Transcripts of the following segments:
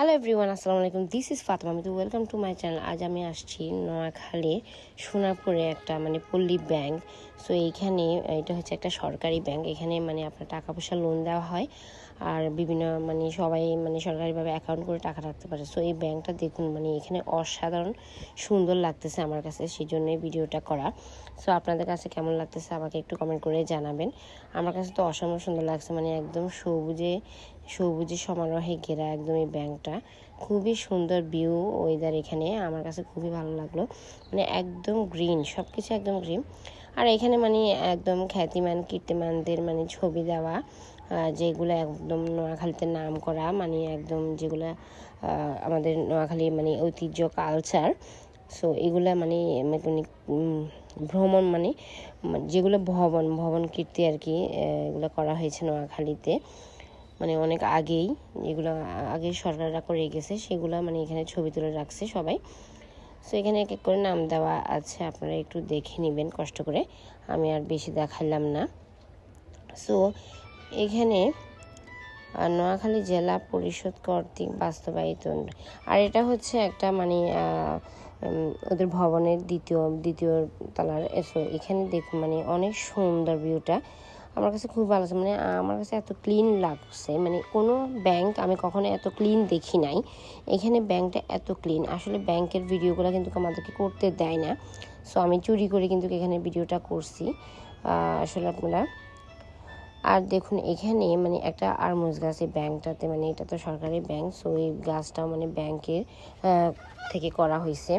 Hello everyone আসসালামু আলাইকুম। This is Fatma আমি ওয়েলকাম টু মাই চ্যানেল আজ আমি আসছি নোয়াখালী সোনারপুরে একটা মানে পল্লী ব্যাংক। সো এইখানে, এটা হচ্ছে একটা সরকারি ব্যাংক। এখানে মানে আপনার টাকা পয়সা লোন দেওয়া হয়। আর বিভিন্ন মানে সবাই মানে সরকারিভাবে অ্যাকাউন্ট করে টাকা রাখতে পারে। সো এই ব্যাংকটা দেখুন মানে এখানে অসাধারণ সুন্দর লাগতেছে আমার কাছে। সেই জন্যই ভিডিওটা করা। সো আপনাদের কাছে কেমন লাগতেছে আমাকে একটু কমেন্ট করে জানাবেন। আমার কাছে তো অসম্ভব সুন্দর লাগছে মানে একদম সবুজে সবুজে সমারোহে ঘেরা একদম এই ব্যাংকটা। খুবই সুন্দর ভিউ ওয়েদার এখানে, আমার কাছে খুবই ভালো লাগল। মানে একদম গ্রিন সব কিছু একদম গ্রিন আর এখানে মানে একদম খ্যাতিমান, কীর্তিমানদের মানে ছবি দেওয়া যেগুলো একদম নোয়াখালীতে নাম করা মানে একদম যেগুলো আমাদের নোয়াখালী মানে ঐতিহ্য কালচার সো এগুলা মানে মানে ভ্রমণ মানে মানে যেগুলো ভবন ভবন কীর্তি আর কি এগুলো করা হয়েছে নোয়াখালীতে। মানে অনেক আগেই যেগুলো আগে সরকাররা করে গেছে, সেগুলো মানে এখানে ছবি তুলে রাখছে সবাই। সো এখানে এক এক করে নাম দেওয়া আছে, আপনারা একটু দেখে নেবেন কষ্ট করে। আমি আর বেশি দেখালাম না। সো এখানে নোয়াখালী জেলা পরিষদ কর্তৃক বাস্তবায়িত আর এটা হচ্ছে একটা মানে ওদের ভবনের দ্বিতীয় দ্বিতীয় তলার এখানে দেখুন মানে অনেক সুন্দর ভিউটা আমার কাছে খুব ভালো লাগছে মানে আমার কাছে এত ক্লিন লাগছে। মানে কোনো ব্যাংক আমি কখনো এত ক্লিন দেখি নাই। এখানে ব্যাংকটা এত ক্লিন আসলে ব্যাংকের ভিডিওগুলো কিন্তু আমাদেরকে করতে দেয় না। সো আমি চুরি করে কিন্তু এখানে ভিডিওটা করছি। আসলে আপনারা, আর দেখুন, এখানে মানে একটা আরমুজ গাছ এই ব্যাংকটাতে মানে এটা তো সরকারি ব্যাংক সো এই গাছটাও মানে ব্যাংকের থেকে করা হয়েছে।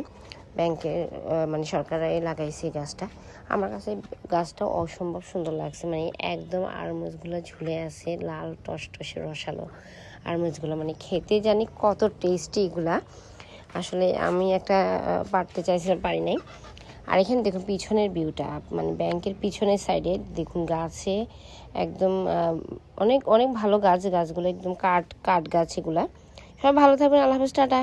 ব্যাংকের মানে সরকারাই লাগাইছে এই গাছটা। আমার কাছে গাছটা অসম্ভব সুন্দর লাগছে মানে একদম আরমুজগুলো ঝুলে আছে, লাল টসটসে রসালো আরমুজগুলো মানে খেতে জানি কত টেস্টি এগুলা। আসলে আমি একটা পারতে চাইছিলাম, পারি নাই। আর এখানে দেখুন পিছনের ভিউটা মানে ব্যাংকের পিছনের সাইডে দেখুন গাছে একদম অনেক অনেক ভালো গাছ, গাছগুলো একদম কাঠ কাঠ গাছ এগুলা। সবাই ভালো থাকবেন, আল্লাহ টাটা।